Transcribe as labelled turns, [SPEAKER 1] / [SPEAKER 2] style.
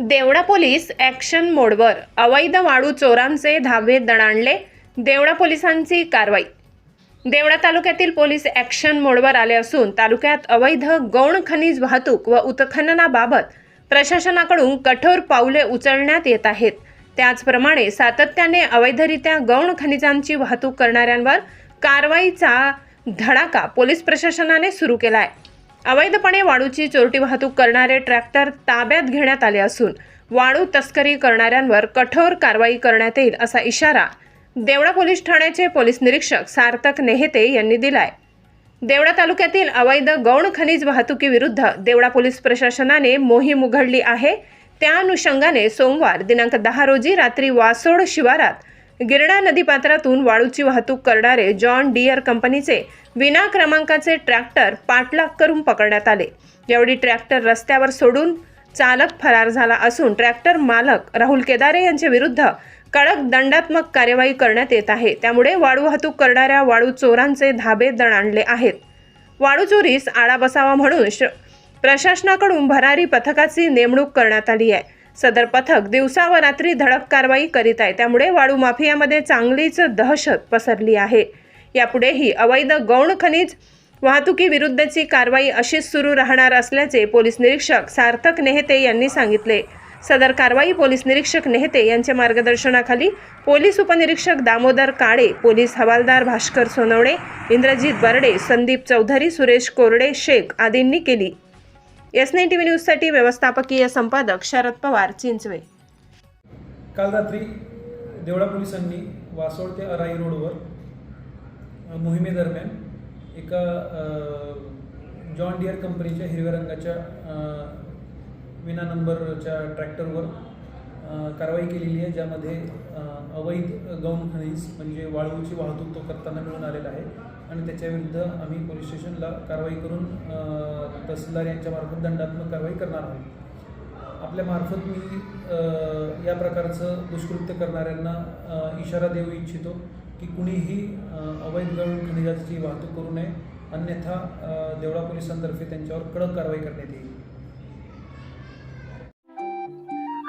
[SPEAKER 1] Devda police action मोडवर अवैध वाळू चोरांचे धावे दणाणले देवडा पोलिसांची कारवाई. देवडा तालुक्यातील पोलीस ॲक्शन मोडवर आले असून तालुक्यात अवैध गौण खनिज वाहतूक व उत्खननाबाबत प्रशासनाकडून कठोर पावले उचलण्यात येत आहेत. त्याचप्रमाणे सातत्याने अवैधरित्या गौण खनिजांची वाहतूक करणाऱ्यांवर कारवाईचा धडाका पोलीस प्रशासनाने सुरू केला आहे अवैधपणे वाळूची चोरटी वाहतूक करणारे ट्रॅक्टर ताब्यात घेण्यात आले असून वाळू तस्करी करणाऱ्यांवर कठोर कारवाई करण्यात येईल असा इशारा देवळा पोलीस ठाण्याचे पोलीस निरीक्षक सार्थक नेहते यांनी दिलाय. देवळा तालुक्यातील अवैध गौण खनिज वाहतुकीविरुद्ध देवळा पोलीस प्रशासनाने मोहीम उघडली आहे. त्या अनुषंगाने सोमवार दिनांक दहा रोजी रात्री वासोड शिवारात गिरडा नदीपात्रातून वाळूची वाहतूक करणारे जॉन डियर कंपनीचे विना क्रमांकाचे ट्रॅक्टर पाठलाग करून पकडण्यात आले. यावेळी ट्रॅक्टर रस्त्यावर सोडून चालक फरार झाला असून ट्रॅक्टर मालक राहुल केदारे यांच्या विरुद्ध कडक दंडात्मक कार्यवाही करण्यात येत आहे. त्यामुळे वाळू वाहतूक करणाऱ्या वाळू चोरांचे धाबे दणाणले आहेत. वाळू चोरीस आळा बसावा म्हणून श प्रशासनाकडून भरारी पथकाची नेमणूक करण्यात आली आहे. सदर पथक दिवसा व रात्री धडक कारवाई करीत आहे. त्यामुळे वाळू माफियामध्ये चांगलीच दहशत पसरली आहे. यापुढेही अवैध गौण खनिज वाहतुकीविरुद्धची कारवाई अशीच सुरू राहणार असल्याचे पोलीस निरीक्षक सार्थक नेहते यांनी सांगितले. सदर कारवाई पोलीस निरीक्षक नेहते यांच्या मार्गदर्शनाखाली पोलीस उपनिरीक्षक दामोदर काळे पोलीस हवालदार भास्कर सोनवणे इंद्रजित बर्डे संदीप चौधरी सुरेश कोरडे शेख आदींनी केली. एस नाईन टी व्ही न्यूजसाठी व्यवस्थापकीय संपादक शरद पवार चिंचवे.
[SPEAKER 2] काल रात्री देवळा पोलिसांनी वासोड ते अराई रोडवर मोहिमेदरम्यान एका जॉन डिअर कंपनीच्या हिरव्या रंगाच्या विना नंबरच्या ट्रॅक्टरवर कारवाई केलेली आहे ज्यामध्ये अवैध गौण खनिज म्हणजे वाळूची वाहतूक तो करताना मिळून आलेला आहे. आणि त्याच्याविरुद्ध आम्ही पोलीस स्टेशनला कारवाई करून तहसीलदार यांच्यामार्फत दंडात्मक कारवाई करणार आहोत. आपल्यामार्फत मी या प्रकारचं दुष्कृत्य करणाऱ्यांना इशारा देऊ इच्छितो की कुणीही अवैध गौण खनिजाची वाहतूक करू नये. अन्यथा देवळा पोलिसांतर्फे त्यांच्यावर कडक कारवाई करण्यात येईल.